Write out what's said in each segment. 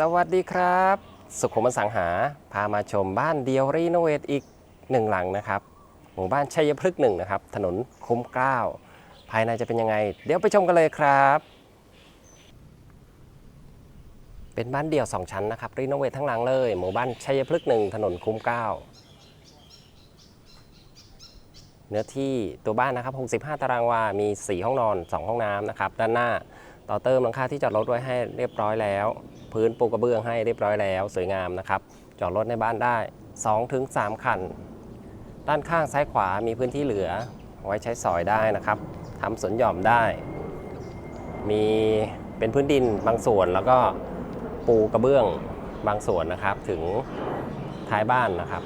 สวัสดีครับ สุขุมสังหา พามาชมบ้านเดียวรีโนเวทอีกหนึ่งหลังนะครับ หมู่บ้านชัยพฤกษ์หนึ่งนะครับ ถนนคุ้มเกล้า ภายในจะเป็นยังไง เดี๋ยวไปชมกันเลยครับ เป็นบ้านเดี่ยว 2 ชั้นนะครับรีโนเวททั้งหลังเลย หมู่บ้านชัยพฤกษ์หนึ่งถนนคุ้มเกล้า เนื้อที่ตัวบ้านนะครับ 65 ตารางวา มี 4 ห้องนอน 2 ห้องน้ำนะครับ ด้านหน้า ต่อเติมหลังคาที่จอดรถไว้ให้เรียบร้อยแล้ว พื้นปูกระเบื้องให้เรียบร้อยแล้วสวยงามนะครับ จอดรถในบ้านได้ 2-3 คัน ด้านข้างซ้ายขวามีพื้นที่เหลือ ไว้ใช้สอยได้นะครับทำสวนหย่อมได้ มีเป็นพื้นดินบางส่วนแล้วก็ปูกระเบื้องบางส่วนนะครับ ถึงท้ายบ้านนะครับ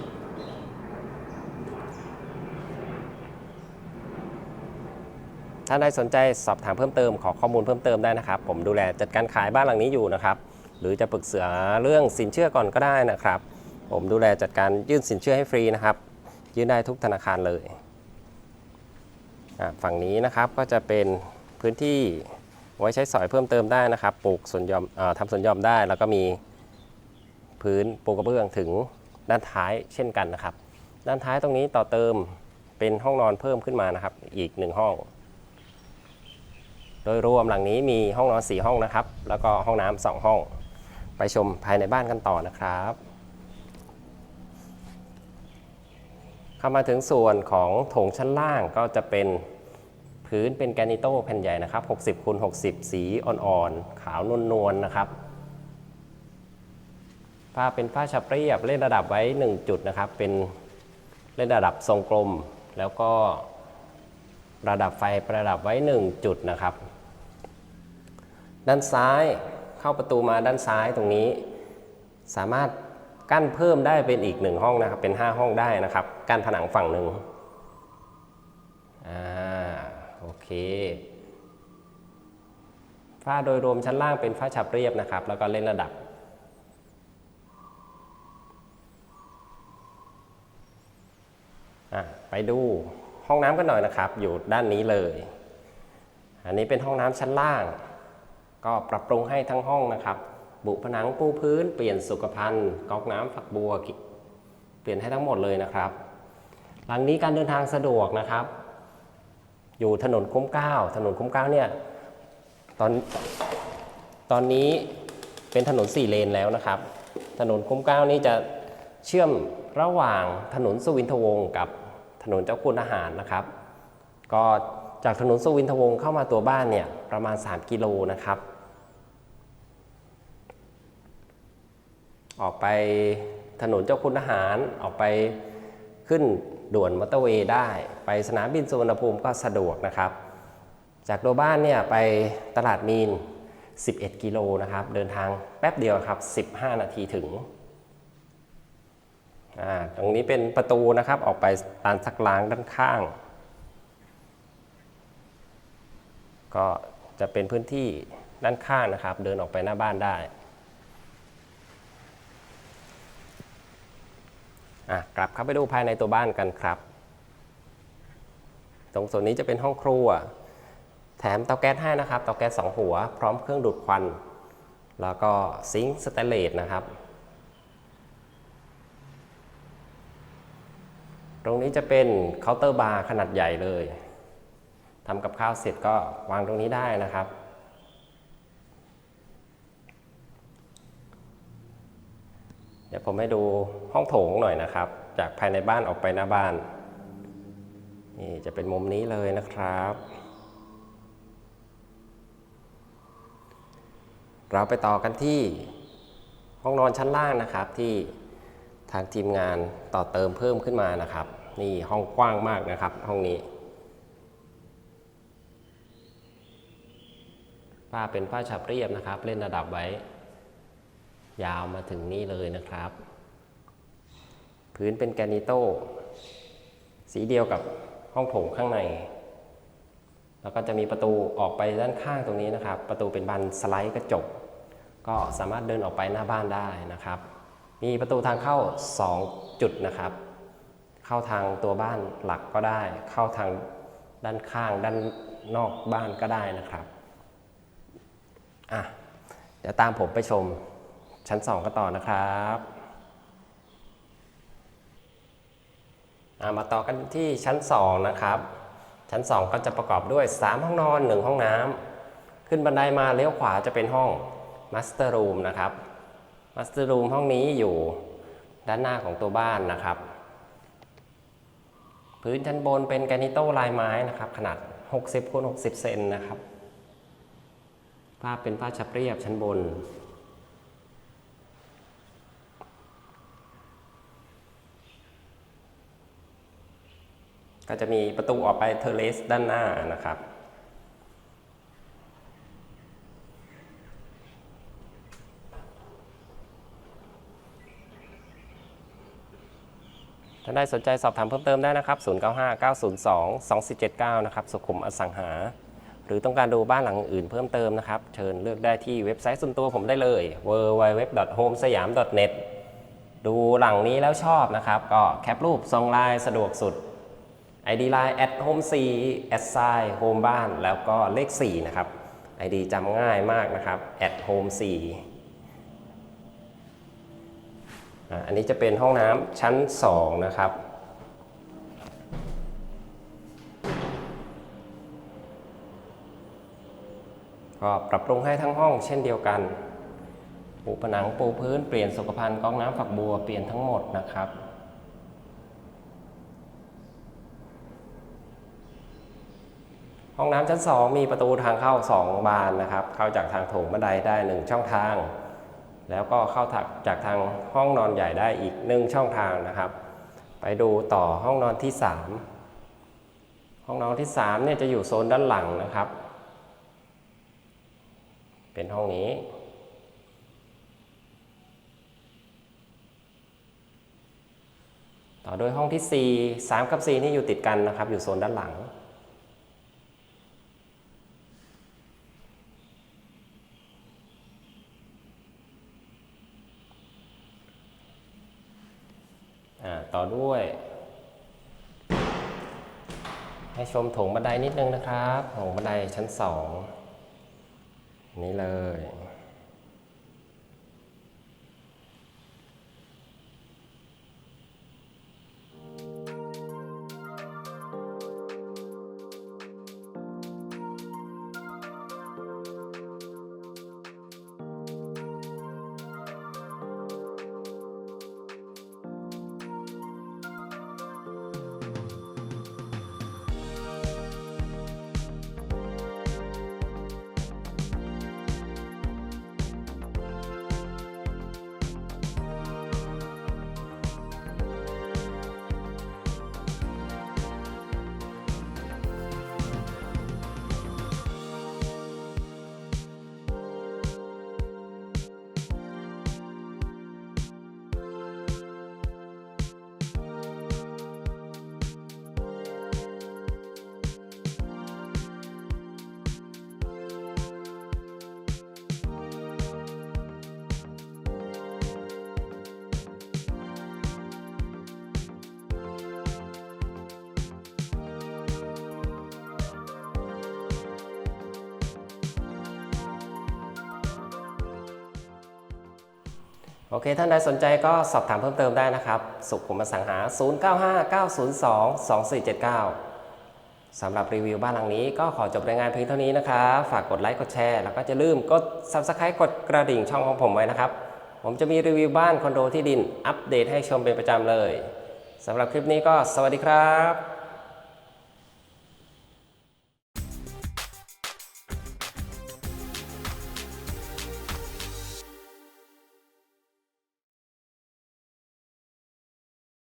ถ้าใดสนใจสอบถามเพิ่มเติมขอข้อมูลเพิ่มเติมได้นะครับ ผมดูแลจัดการขายบ้านหลังนี้อยู่นะครับ หรือจะปรึกษาเรื่องสินเชื่อก่อนก็ได้นะครับ ผมดูแลจัดการยื่นสินเชื่อให้ฟรีนะครับ ยื่นได้ทุกธนาคารเลยฝั่งนี้นะครับก็จะเป็นพื้นที่ไว้ใช้สอยเพิ่มเติมได้นะครับ ปลูกสวนยอมอทำสวนยอมได้ แล้วก็มีพื้นปูกระเบื้องถึงด้านท้ายเช่นกันนะครับ ด้านท้ายตรงนี้ต่อเติมเป็นห้องนอนเพิ่มขึ้นมานะครับ อีกหนึ่งห้อง โดยรวมหลังนี้มีห้องนอน 4 ห้องนะครับ แล้วก็ห้องน้ำสองห้อง ไปชมภายในบ้านกันต่อนะครับเข้ามาถึงส่วนของโถงชั้นล่างก็จะเป็นพื้นเป็นแกนิโต้แผ่นใหญ่นะครับ 60คูณ60 สีอ่อนๆ ขาวนวลๆนะครับฝ้าเป็นฝ้าฉับเรียบเล่นระดับไว้ 1 จุดนะครับ เป็นเล่นระดับทรงกลม แล้วก็ ระดับไฟประดับไว้ 1 จุดนะครับ ด้านซ้ายเข้าประตูมาด้านซ้ายตรงนี้ สามารถกั้นเพิ่มได้เป็นอีกหนึ่งห้องนะครับ เป็น 5 ห้องได้นะครับ กั้นผนังฝั่งหนึ่งอ่าโอเคฝ้าโดยรวมชั้นล่างเป็นฝ้าฉับเรียบนะครับ แล้วก็เล่นระดับอะไปดู ห้องน้ำกันหน่อยนะครับ อยู่ด้านนี้เลย อันนี้เป็นห้องน้ำชั้นล่าง ก็ปรับปรุงให้ทั้งห้องนะครับ บุผนังปูพื้น เปลี่ยนสุขภัณฑ์ก๊อกน้ำฝักบัว เปลี่ยนให้ทั้งหมดเลยนะครับ หลังนี้การเดินทางสะดวกนะครับ อยู่ถนนคุ้มเก้าถนนคุ้มเก้าเนี่ยตอนตอนนี้เป็นถนนสี่เลนแล้วนะครับ ถนนคุ้มเก้านี้จะเชื่อมระหว่างถนนสุวินทวงศ์กับ ถนนเจ้าคุณอาหารนะครับ ก็จากถนนสุวินทวงศ์เข้ามาตัวบ้านเนี่ยประมาณ 3 กิโลนะครับ ออกไปถนนเจ้าคุณทหารออกไปขึ้นด่วนมอเตอร์เวย์ได้ ไปสนามบินสุวรรณภูมิก็สะดวกนะครับ จากตัวบ้านเนี่ยไปตลาดมีน 11 กิโลนะครับ เดินทางแป๊บเดียวครับ 15 นาทีถึง ตรงนี้เป็นประตูนะครับออกไปลานซักล้างด้านข้าง ก็จะเป็นพื้นที่ด้านข้างนะครับ เดินออกไปหน้าบ้านได้กลับเข้าไปดูภายในตัวบ้านกันครับ ตรงส่วนนี้จะเป็นห้องครัว แถมเตาแก๊สให้นะครับเตาแก๊สสองหัว พร้อมเครื่องดูดควัน แล้วก็ซิงค์สแตนเลสนะครับ ตรงนี้จะเป็นเคาน์เตอร์บาร์ขนาดใหญ่เลยทำกับข้าวเสร็จก็วางตรงนี้ได้นะครับ เดี๋ยวผมให้ดูห้องโถงหน่อยนะครับ จากภายในบ้านออกไปหน้าบ้าน นี่จะเป็นมุมนี้เลยนะครับ เราไปต่อกันที่ห้องนอนชั้นล่างนะครับที่ ทางทีมงานต่อเติมเพิ่มขึ้นมานะครับ นี่ห้องกว้างมากนะครับ ห้องนี้ฝ้าเป็นฝ้าฉับเรียบนะครับ เล่นระดับไว้ ยาวมาถึงนี่เลยนะครับ พื้นเป็นแกนิโต้สีเดียวกับห้องโถงข้างใน แล้วก็จะมีประตูออกไปด้านข้างตรงนี้นะครับ ประตูเป็นบานสไลด์กระจก ก็สามารถเดินออกไปหน้าบ้านได้นะครับ มีประตูทางเข้า 2 จุดนะครับ เข้าทางตัวบ้านหลักก็ได้ เข้าทางด้านข้างด้านนอกบ้านก็ได้นะครับอะเดี๋ยวตามผมไปชมชั้น 2 กันต่อนะครับอ่ามาต่อกันที่ชั้น 2 นะครับ ชั้น 2 ก็จะประกอบด้วย 3 ห้องนอน 1 ห้องน้ำขึ้นบันไดมาเลี้ยวขวาจะเป็นห้องมาสเตอร์รูมนะครับ มาสเตอร์รูมห้องนี้อยู่ด้านหน้าของตัวบ้านนะครับ พื้นชั้นบนเป็นแกนิโต้ลายไม้นะครับ ขนาด 60คูณ60 เซนนะครับผ้าเป็นผ้าชับเรียบชั้นบน ก็จะมีประตูออกไปเทอร์เลสด้านหน้านะครับ ถ้าได้สนใจสอบถามเพิ่มเติมได้นะครับ 0959022479 นะครับ สุขุมอสังหา หรือต้องการดูบ้านหลังอื่นเพิ่มเติมนะครับ เชิญเลือกได้ที่เว็บไซต์ส่วนตัวผมได้เลย www.homesayam.net ดูหลังนี้แล้วชอบนะครับ ก็แคปรูปส่งไลน์สะดวกสุด ID Line at home 4 at sign home บ้านแล้วก็เลข 4 นะครับ ID จำง่ายมากนะครับ at home 4 อันนี้จะเป็นห้องน้ำชั้น 2 นะครับ ก็ปรับปรุงให้ทั้งห้องเช่นเดียวกันปูผนังปูพื้นเปลี่ยนสุขภัณฑ์ก๊อกน้ำฝักบัวเปลี่ยนทั้งหมดนะครับห้องน้ำชั้น 2 มีประตูทางเข้า 2 บานนะครับ เข้าจากทางโถงบันไดได้ 1 ช่องทาง แล้วก็เข้าจากทางห้องนอนใหญ่ได้อีก1ช่องทางนะครับ ไปดูต่อห้องนอนที่ 3 ห้องนอนที่3เนี่ยจะอยู่โซนด้านหลังนะครับ เป็นห้องนี้ต่อด้วยห้องที่ 4 3 กับ 4 นี่อยู่ติดกันนะครับ อยู่โซนด้านหลัง อ่า ต่อด้วย ให้ชมโถงบันไดนิดนึงนะครับโถงบันไดชั้นสองนี่เลย โอเค ท่านใดสนใจก็สอบถามเพิ่มเติมได้นะครับ สุขุมสังหา 0959022479 สำหรับรีวิวบ้านหลังนี้ก็ขอจบรายงานเพียงเท่านี้นะครับ ฝากกดไลค์ กดแชร์ แล้วก็จะลืมกด Subscribe กดกระดิ่งช่องของผมไว้นะครับ ผมจะมีรีวิวบ้านคอนโดที่ดินอัปเดตให้ชมเป็นประจำเลย สำหรับคลิปนี้ก็สวัสดีครับ